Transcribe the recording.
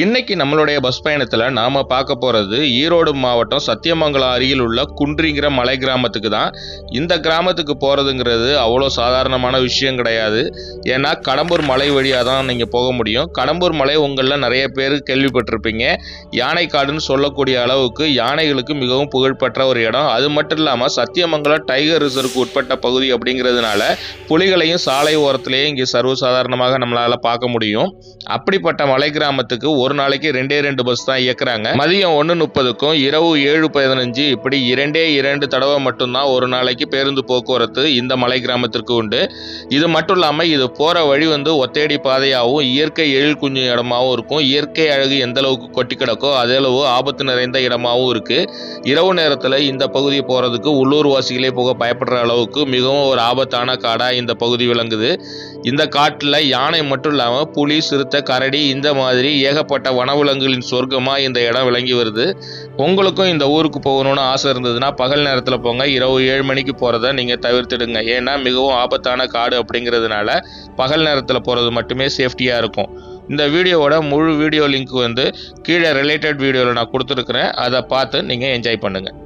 இன்னைக்கு நம்மளுடைய பஸ் பயணத்தில் நாம் பார்க்க போகிறது ஈரோடு மாவட்டம் சத்தியமங்கலம் அருகில் உள்ள குன்றிங்கிற மலை கிராமத்துக்கு தான். இந்த கிராமத்துக்கு போகிறதுங்கிறது அவ்வளோ சாதாரணமான விஷயம் கிடையாது. ஏன்னா கடம்பூர் மலை வழியாக தான் நீங்கள் போக முடியும். கடம்பூர் மலை உங்களில் நிறைய பேர் கேள்விப்பட்டிருப்பீங்க. யானைக்காடுன்னு சொல்லக்கூடிய அளவுக்கு யானைகளுக்கு மிகவும் புகழ்பெற்ற ஒரு இடம். அது மட்டும் இல்லாமல் சத்தியமங்கலம் டைகர் ரிசர்வ்க்கு உட்பட்ட பகுதி அப்படிங்கிறதுனால புலிகளையும் சாலை ஓரத்திலேயே இங்கே சர்வசாதாரணமாக நம்மளால் பார்க்க முடியும். அப்படிப்பட்ட மலை கிராமத்துக்கு ஒரு நாளைக்கு ரெண்டே ரெண்டு பஸ் தான் இயக்குறாங்க. மதியம் ஒன்று முப்பதுக்கும் இரவு ஏழு பதினஞ்சு இப்படி இரண்டே இரண்டு தடவை மட்டும்தான் ஒரு நாளைக்கு பேருந்து போக்குவரத்து இந்த மலை கிராமத்திற்கு உண்டு. இது மட்டும் இல்லாமல் இது போகிற வழி வந்து ஒத்தேடி பாதையாகவும் இயற்கை எழில் குஞ்சு இடமாகவும் இருக்கும். இயற்கை அழகு எந்த அளவுக்கு கொட்டி கிடக்கோ அதே அளவு ஆபத்து நிறைந்த இடமாகவும் இருக்கு. இரவு நேரத்தில் இந்த பகுதி போகிறதுக்கு உள்ளூர் வாசிகளே போக பயப்படுற அளவுக்கு மிகவும் ஒரு ஆபத்தான காடாக இந்த பகுதி விளங்குது. இந்த காட்டில் யானை மட்டும் இல்லாமல் புலி சிறுத்தை கரடி இந்த மாதிரி ஏகப்பட்ட வனவிலங்குகளின் சொர்க்கமாக இந்த இடம் விளங்கி வருது. உங்களுக்கும் இந்த ஊருக்கு போகணும்னு ஆசை இருந்ததுன்னா பகல் நேரத்தில் போங்க. இரவு ஏழு மணிக்கு போகிறத நீங்கள் தவிர்த்துடுங்க. ஏன்னா மிகவும் ஆபத்தான காடு அப்படிங்கிறதுனால பகல் நேரத்தில் போகிறது மட்டுமே சேஃப்டியாக இருக்கும். இந்த வீடியோவோட முழு வீடியோ லிங்க் வந்து கீழே ரிலேட்டட் வீடியோவில் நான் கொடுத்துருக்குறேன். அதை பார்த்து நீங்கள் என்ஜாய் பண்ணுங்கள்